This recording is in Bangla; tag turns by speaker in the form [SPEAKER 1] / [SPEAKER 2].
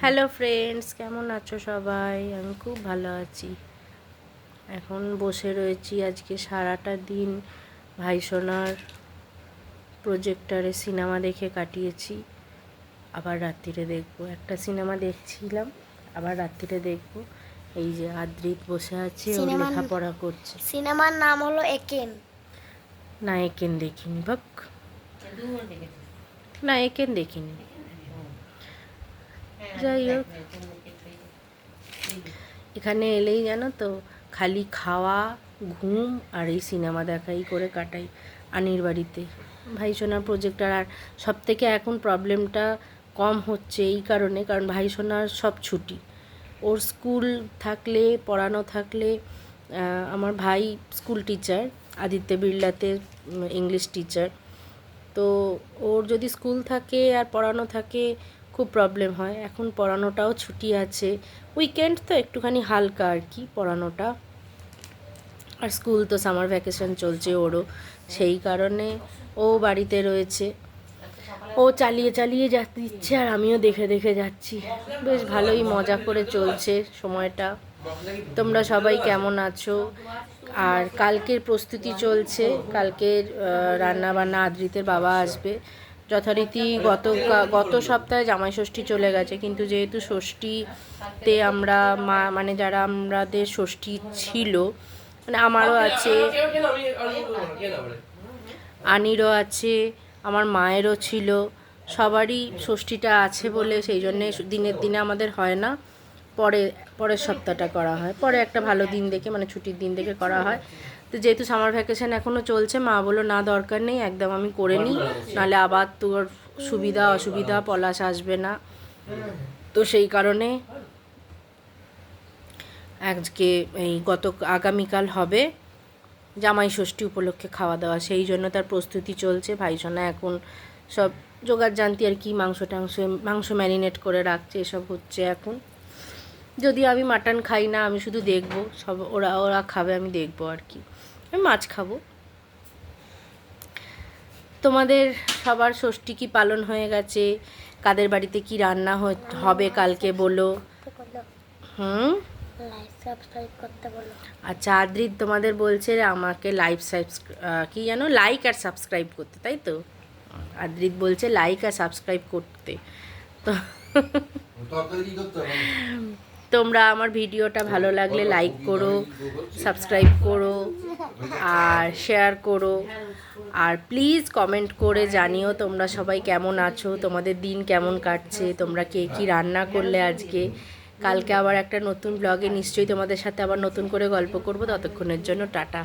[SPEAKER 1] হ্যালো ফ্রেন্ডস কেমন আছো সবাই? আমি খুব ভালো আছি। এখন বসে রয়েছি আজকে সারাটা দিন ভাই সোনার প্রজেক্টারে সিনেমা দেখে কাটিয়েছি। আবার রাত্রিরে দেখব। একটা সিনেমা দেখছিলাম আবার রাত্রিরে দেখব। এই যে আদ্রিত বসে আছে ও লেখাপড়া করছে।
[SPEAKER 2] সিনেমার নাম হলো একেন।
[SPEAKER 1] না একেন দেখিনি ভাক না একেন দেখিনি। যাই হোক। এখানে এলেই জানো তো খালি খাওয়া ঘুম আর এই সিনেমা দেখাই করে কাটাই আনির বাড়িতে। ভাই সোনার প্রজেক্টার আর সব থেকে এখন প্রবলেমটা কম হচ্ছে এই কারণে কারণ ভাই সোনার সব ছুটি। ওর স্কুল থাকলে পড়ানো থাকলে আমার ভাই স্কুল টিচার আদিত্য বিড়লাতে ইংলিশ টিচার তো ওর যদি স্কুল থাকে আর পড়ানো থাকে খুব প্রবলেম হয়। এখন পড়ানোটাও ছুটি আছে। উইকেন্ড তো একটুখানি হালকা আর কি পড়ানোটা। আর স্কুল তো সামার ভ্যাকেশন চলছে ওরও। সেই কারণে ও বাড়িতে রয়েছে। ও চালিয়ে চালিয়ে যা দিচ্ছে আর আমিও দেখে দেখে যাচ্ছি। বেশ ভালোই মজা করে চলছে সময়টা। তোমরা সবাই কেমন আছো? আর কালকের প্রস্তুতি চলছে। কালকের রান্না বান্না আদ্রিতের বাবা আসবে। যথারীতি গত গত সপ্তাহে জামাই ষষ্ঠী চলে গেছে, কিন্তু যেহেতু ষষ্ঠীতে আমরা মা মানে যারা আমাদের ষষ্ঠী ছিল মানে আমারও আছে, আনিরও আছে, আমার মায়েরও ছিল, সবারই ষষ্ঠীটা আছে বলে সেই জন্যে দিনের দিনে আমাদের হয় না, পরে, পরের সপ্তাহটা করা হয়, পরে একটা ভালো দিন দেখে মানে ছুটির দিন দেখে করা হয়। তো যেহেতু সামার ভ্যাকেশন এখনও চলছে মা বলল না দরকার নেই একদম আমি করে নিই নাহলে আবার তোর সুবিধা অসুবিধা পলাশ আসবে না। তো সেই কারণে আজকে এই গত আগামীকাল হবে জামাই ষষ্ঠী উপলক্ষে খাওয়া দাওয়া। সেই জন্য তার প্রস্তুতি চলছে। ভাইসোনা এখন সব জোগাড় জানতি আর কি মাংস টাংস মাংস ম্যারিনেট করে রাখছে এসব হচ্ছে এখন। যদি আমি মাটন খাই না আমি শুধু দেখব সব ওরা ওরা খাবে আমি দেখব আর কি। আমি মাছ খাব। তোমাদের সবার ষষ্ঠী কি পালন হয়ে গেছে? কাদের বাড়িতে কি রান্না হ- হবে কালকে বলো। হুম?
[SPEAKER 2] লাইক সাবস্ক্রাইব করতে
[SPEAKER 1] আচ্ছা আদ্রিত তোমাদের বলছে আমাকে লাইভ কি জানো? লাইক আর সাবস্ক্রাইব করতে তাই তো? আদ্রিত বলছে লাইক আর সাবস্ক্রাইব করতে। তো তোমরা আমার ভিডিওটা ভালো লাগলে লাইক করো সাবস্ক্রাইব করো, আর শেয়ার করো। আর প্লিজ কমেন্ট করে জানিও তোমরা সবাই কেমন আছো, তোমাদের দিন কেমন কাটছে, তোমরা কে কী রান্না করলে আজকে। কালকে আবার একটা নতুন ব্লগে নিশ্চয়ই তোমাদের সাথে আবার নতুন করে গল্প করব। ততক্ষণের জন্য টাটা।